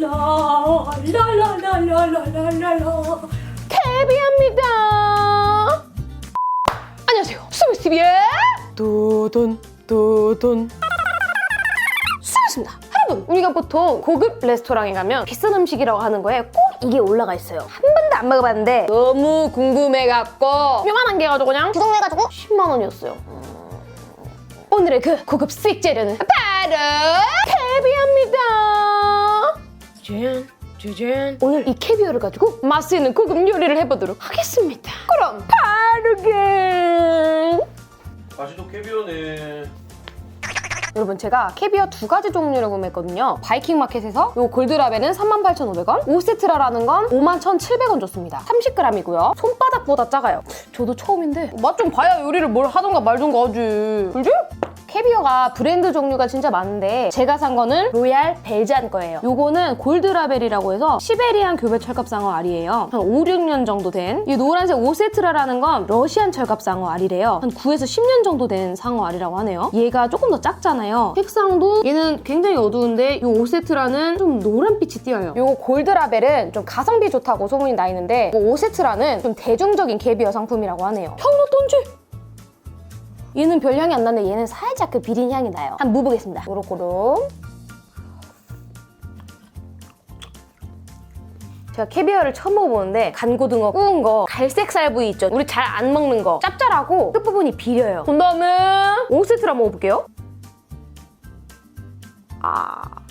라라라라라라라라 캐비입니다. 안녕하세요. 수비TV의 도돈 도돈 수고하셨습니다. 여러분, 우리가 보통 고급 레스토랑에 가면 비싼 음식이라고 하는 거에 꼭 이게 올라가 있어요. 한 번도 안 먹어봤는데 너무 궁금해갖고 요만한 개 가지고 그냥 구성해가지고 10만 원이었어요. 음. 오늘의 그 고급 수익 재료는 바로 캐비입니다. 짠, 짜잔. 오늘 이 캐비어를 가지고 맛있는 고급 요리를 해보도록 하겠습니다. 그럼 바르게. 맛이도 캐비어네. 여러분 제가 캐비어 두 가지 종류를 구매했거든요. 바이킹 마켓에서 요 골드랍에는 38,500원, 5세트라라는 건 51,700원 줬습니다. 30g이고요. 손바닥보다 작아요. 저도 처음인데 맛 좀 봐야 요리를 뭘 하던가 말던가 하지. 그지? 캐비어가 브랜드 종류가 진짜 많은데 제가 산 거는 로얄 벨잔 거예요. 요거는 골드라벨이라고 해서 시베리안 교배 철갑상어 알이에요. 한 5, 6년 정도 된. 이 노란색 5세트라라는 건 러시안 철갑상어 알이래요. 한 9에서 10년 정도 된 상어 알이라고 하네요. 얘가 조금 더 작잖아요. 색상도 얘는 굉장히 어두운데 이 5세트라는 좀 노란빛이 띄어요. 요 골드라벨은 좀 가성비 좋다고 소문이 나 있는데 5세트라는 좀 대중적인 캐비어 상품이라고 하네요. 향 어떤지? 얘는 별 향이 안 나는데 얘는 살짝 그 비린 향이 나요. 한번 무보겠습니다. 요렇고로. 제가 캐비어를 처음 먹어보는데 간고등어 구운 거 갈색 살 부위 있죠 우리 잘 안 먹는 거 짭짤하고 끝부분이 비려요 그 다음에 5세트를 한번 먹어볼게요 아...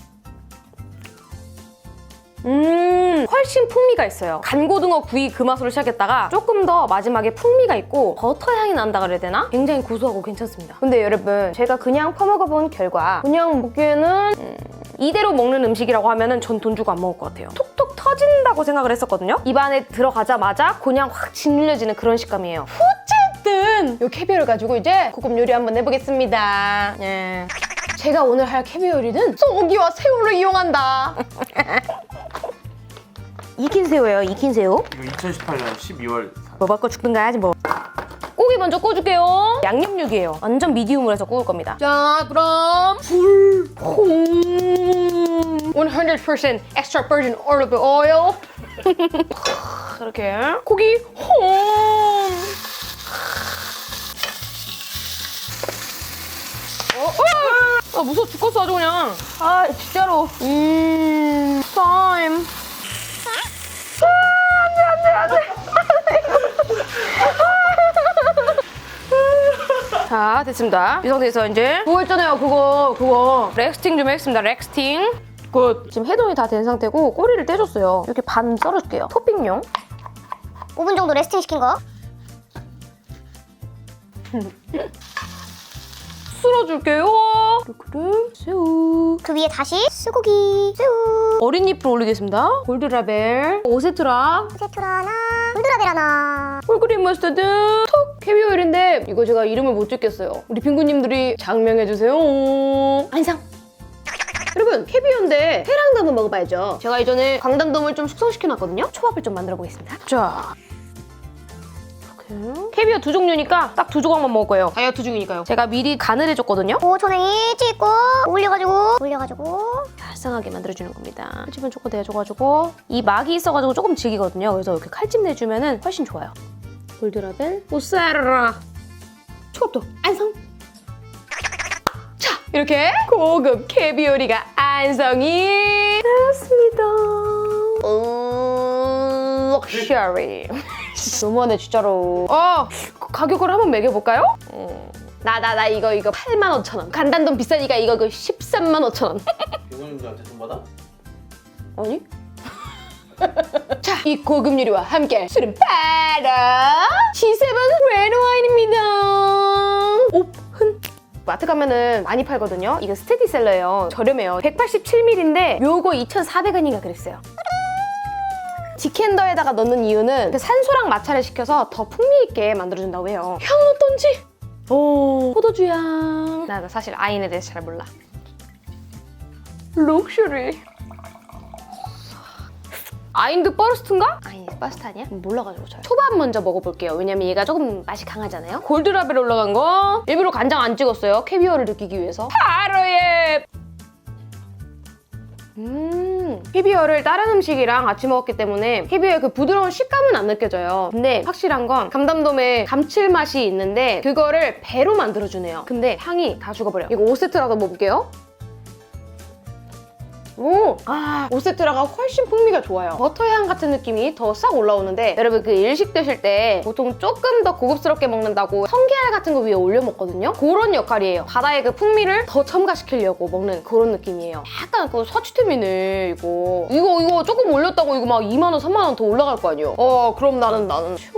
음 훨씬 풍미가 있어요. 간고등어 구이 그 맛으로 시작했다가 조금 더 마지막에 풍미가 있고 버터 향이 난다 그래야 되나? 굉장히 고소하고 괜찮습니다. 근데 여러분 제가 그냥 퍼먹어본 결과 그냥 먹기에는 음, 이대로 먹는 음식이라고 하면은 전돈 주고 안 먹을 것 같아요. 톡톡 터진다고 생각을 했었거든요. 입안에 들어가자마자 그냥 확 짓눌려지는 그런 식감이에요. 어쨌든 이 캐비어를 가지고 이제 고급 요리 한번 해보겠습니다. 예. 제가 오늘 할 캐비어 요리는 소고기와 새우를 이용한다 익힌 새우예요, 익힌 새우. 이거 2018년 12월 뭐 받고 죽든 가야지 뭐. 고기 먼저 구워줄게요. 양념육이에요. 완전 미디움으로 해서 구울 겁니다. 자, 그럼 불. 홈. 100% extra virgin olive oil. 이렇게 고기 홈. 어, 어! 아 무서워 죽겠어 아주 그냥. 아 진짜로. 음. 타 자 됐습니다. 이 상태에서 이제 그거 있잖아요 그거 그거. 렉스팅 좀 하겠습니다 렉스팅. 굿. 지금 해동이 다 된 상태고 꼬리를 떼줬어요. 이렇게 반 썰어줄게요. 토핑용. 5분 정도 레스팅 시킨 거. 쓸어줄게요. 그래? 새우. 그 위에 다시 수고기, 새우, 어린 잎을 올리겠습니다. 골드라벨. 오세트라. 세트라나, 골드라벨하나. 홀그린 머스타드 톡! 캐비어일인데 이거 제가 이름을 못 짓겠어요. 우리 빙구님들이 장명해주세요. 안상 여러분 캐비어인데 회랑도 한번 먹어봐야죠. 제가 이전에 광담돔을 좀 숙성시켜놨거든요. 초밥을 좀 만들어 보겠습니다. 자. 이렇게. 캐비어 두 종류니까 딱 두 조각만 먹을 거예요. 다이어트 중이니까요. 제가 미리 간을 해줬거든요. 오천행이 찍고 올려가지고 올려가지고 달상하게 만들어주는 겁니다. 칼집은 조금 내줘가지고 이 막이 있어가지고 조금 질기거든요. 그래서 이렇게 칼집 내주면 훨씬 좋아요. 골드라벨 오사르라. 초밥도 안성. 자 이렇게 고급 캐비어리가 안성이 되었습니다. 음, 럭셔리 너무하네 진짜로. 어 가격을 한번 매겨볼까요? 나 나 나 이거 이거 8만 5천 원 간단돈 비싸니까 이거 그 13만 5천 원 교수님들한테 돈 받아? 아니? 자, 이 고급 요리와 함께 술은 바로 G7 레드 와인입니다. 오픈. 마트 가면은 많이 팔거든요. 이거 스테디셀러예요. 저렴해요. 187ml인데 요거 2,400원인가 그랬어요. 디캔더에다가 넣는 이유는 그 산소랑 마찰을 시켜서 더 풍미 있게 만들어준다고 해요. 향은 어떤지? 오, 포도주 향. 나, 나 사실 아인에 대해서 잘 몰라. 럭셔리. 아인드 버스트인가? 아니 버스트 아니야? 몰라가지고 잘 초밥 먼저 먹어볼게요 왜냐면 얘가 조금 맛이 강하잖아요 골드라벨 올라간 거 일부러 간장 안 찍었어요 캐비어를 느끼기 위해서 바로 얘 음, 음, 캐비어를 다른 음식이랑 같이 먹었기 때문에 캐비어의 그 부드러운 식감은 안 느껴져요. 근데 확실한 건 감담돔의 감칠맛이 있는데 그거를 배로 만들어주네요. 근데 향이 다 죽어버려요. 이거 5세트라고 먹어볼게요. 오! 아, 5세트라가 훨씬 풍미가 좋아요. 버터향 같은 느낌이 더 싹 올라오는데 여러분 그 일식 드실 때 보통 조금 더 고급스럽게 먹는다고 성게알 같은 거 위에 올려 먹거든요? 그런 역할이에요. 바다의 그 풍미를 더 첨가시키려고 먹는 그런 느낌이에요. 약간 그 서치템이네, 이거. 이거, 이거 조금 올렸다고 이거 막 2만 원, 3만 원 더 올라갈 거 아니에요? 어, 그럼 나는, 나는. 슐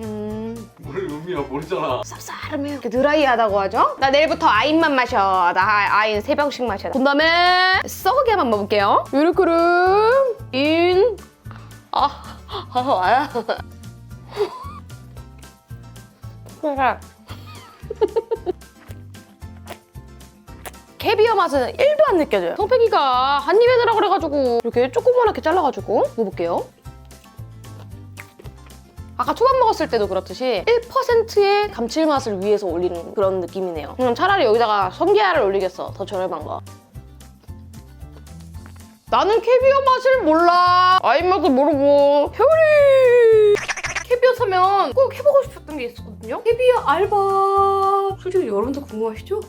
음. 뭘 의미야 모르잖아. 쌉싸름해요. 이렇게 드라이하다고 하죠? 나 내일부터 아인만 마셔. 나 아- 아인 세 병씩 마셔. 그 다음에 썩게 한번 먹을게요. 유르크름 인. 아, 아, 와야. 그러니까 캐비어 맛은 1도 안 느껴져요. 성패기가 한 입에 들어 그래가지고 이렇게 조그맣게 잘라가지고 먹어볼게요. 아까 초밥 먹었을 때도 그렇듯이 1%의 감칠맛을 위해서 올리는 그런 느낌이네요. 그럼 차라리 여기다가 성게알을 올리겠어. 더 저렴한 거. 나는 캐비어 맛을 몰라. 아인 맛을 모르고. 별이. 캐비어 사면 꼭 해보고 싶었던 게 있었거든요. 캐비어 알바. 솔직히 여러분도 궁금하시죠?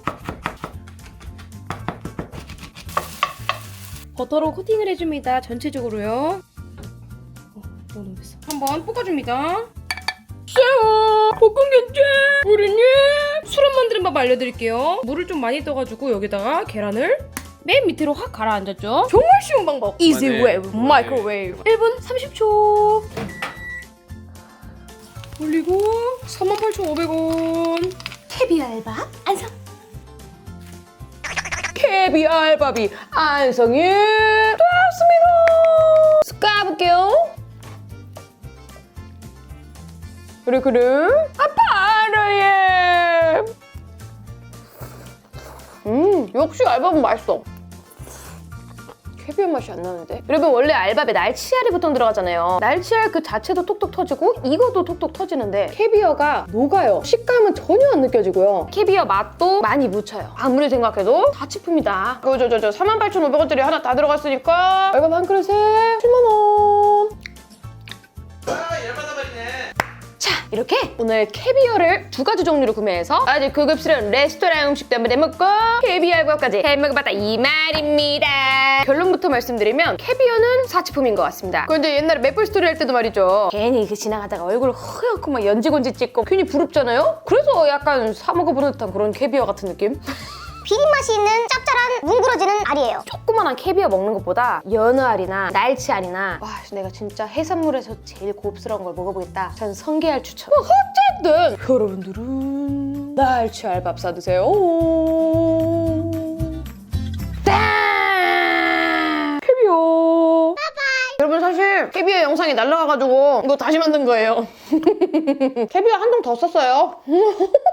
버터로 코팅을 해줍니다. 전체적으로요. 어, 너무 됐어. 한번 볶아줍니다. 쎄요. 볶음김치 우리님 수름 만드는 법 알려드릴게요. 물을 좀 많이 떠가지고 여기다가 계란을 맨 밑으로 확 가라앉았죠? 정말 쉬운 방법. Wave 그만해. Microwave. 1분 30초. 올리고 48,500원. 캐비어 알밥 안성. 캐비어 알밥이 안성이 되었습니다. 까 볼게요 그래 그래 아파라예! 음 역시 알밥은 맛있어. 캐비어 맛이 안 나는데? 여러분 원래 알밥에 날치알이 보통 들어가잖아요. 날치알 그 자체도 톡톡 터지고 이것도 톡톡 터지는데 캐비어가 녹아요. 식감은 전혀 안 느껴지고요. 캐비어 맛도 많이 묻혀요. 아무리 생각해도 다 치품이다. 그저저저 48,500원짜리 하나 다 들어갔으니까 알밥 한 그릇에 7만원 이렇게 오늘 캐비어를 두 가지 종류로 구매해서 아주 고급스러운 레스토랑 음식 때문에 먹고 캐비어 알밥까지 해먹어봤다 이 말입니다. 결론부터 말씀드리면 캐비어는 사치품인 것 같습니다. 그런데 옛날에 메이플스토리 할 때도 말이죠. 괜히 그 지나가다가 얼굴 허옇고 막 연지곤지 찍고 괜히 부럽잖아요? 그래서 약간 사 먹어보는 듯한 그런 캐비어 같은 느낌 비린 맛이 있는 짭짤한 뭉그러지는 알이에요. 조그만한 캐비어 먹는 것보다 연어 알이나 날치 알이나 와 내가 진짜 해산물에서 제일 고급스러운 걸 먹어보겠다. 전 성게알 추천. 뭐 어쨌든! 여러분들은 날치 알밥 사드세요. 짠! 캐비어! 여러분 사실 캐비어 영상이 날라가가지고 이거 다시 만든 거예요. 캐비어 한 통 더 썼어요